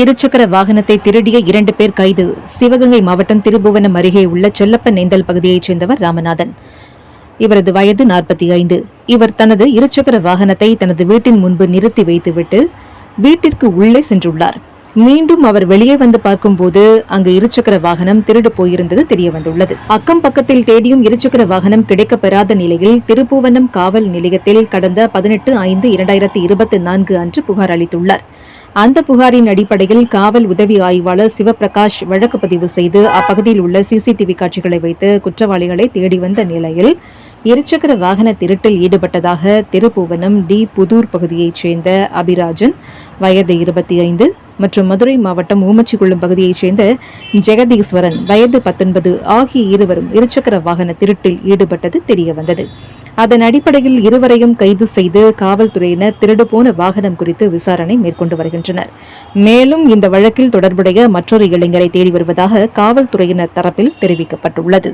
இருசக்கர வாகனத்தை திருடிய இரண்டு பேர் கைது. சிவகங்கை மாவட்டம் திருபுவனம் அருகே உள்ள செல்லப்ப நேந்தல் பகுதியைச் சேர்ந்தவர் ராமநாதன். இவரது வயது நாற்பத்தி ஐந்து இவர் தனது இருசக்கர வாகனத்தை தனது வீட்டின் முன்பு நிறுத்தி வைத்துவிட்டு வீட்டிற்கு உள்ளே சென்றுள்ளார். மீண்டும் அவர் வெளியே வந்து பார்க்கும்போது அங்கு இருசக்கர வாகனம் திருடு போயிருந்தது தெரிய வந்துள்ளது அக்கம் பக்கத்தில் தேடியும் இருசக்கர வாகனம் கிடைக்கப்பெறாத நிலையில் திருப்புவனம் காவல் நிலையத்தில் கடந்த பதினெட்டு ஐந்து இரண்டாயிரத்தி இருபத்தி நான்கு அன்று புகார் அளித்துள்ளார். அந்த புகாரின் அடிப்படையில் காவல் உதவி ஆய்வாளர் சிவபிரகாஷ் வழக்கு பதிவு செய்து அப்பகுதியில் உள்ள சிசிடிவி காட்சிகளை வைத்து குற்றவாளிகளை தேடி வந்த நிலையில் இருசக்கர வாகன திருட்டில் ஈடுபட்டதாக திருப்புவனம் டி புதூர் பகுதியைச் சேர்ந்த அபிராஜன் வயது இருபத்தி ஐந்து மற்றும் மதுரை மாவட்டம் ஊமச்சிக்குளம் பகுதியைச் சேர்ந்த ஜெகதீஸ்வரன் வயது பத்தொன்பது ஆகிய இருவரும் இருசக்கர வாகன திருட்டில் ஈடுபட்டது தெரியவந்தது. அதன் அடிப்படையில் இருவரையும் கைது செய்து காவல்துறையினர் திருடு போன வாகனம் குறித்து விசாரணை மேற்கொண்டு வருகின்றனர். மேலும் இந்த வழக்கில் தொடர்புடைய மற்றொரு இளைஞரை தேடி வருவதாக காவல்துறையினர் தரப்பில் தெரிவிக்கப்பட்டுள்ளது.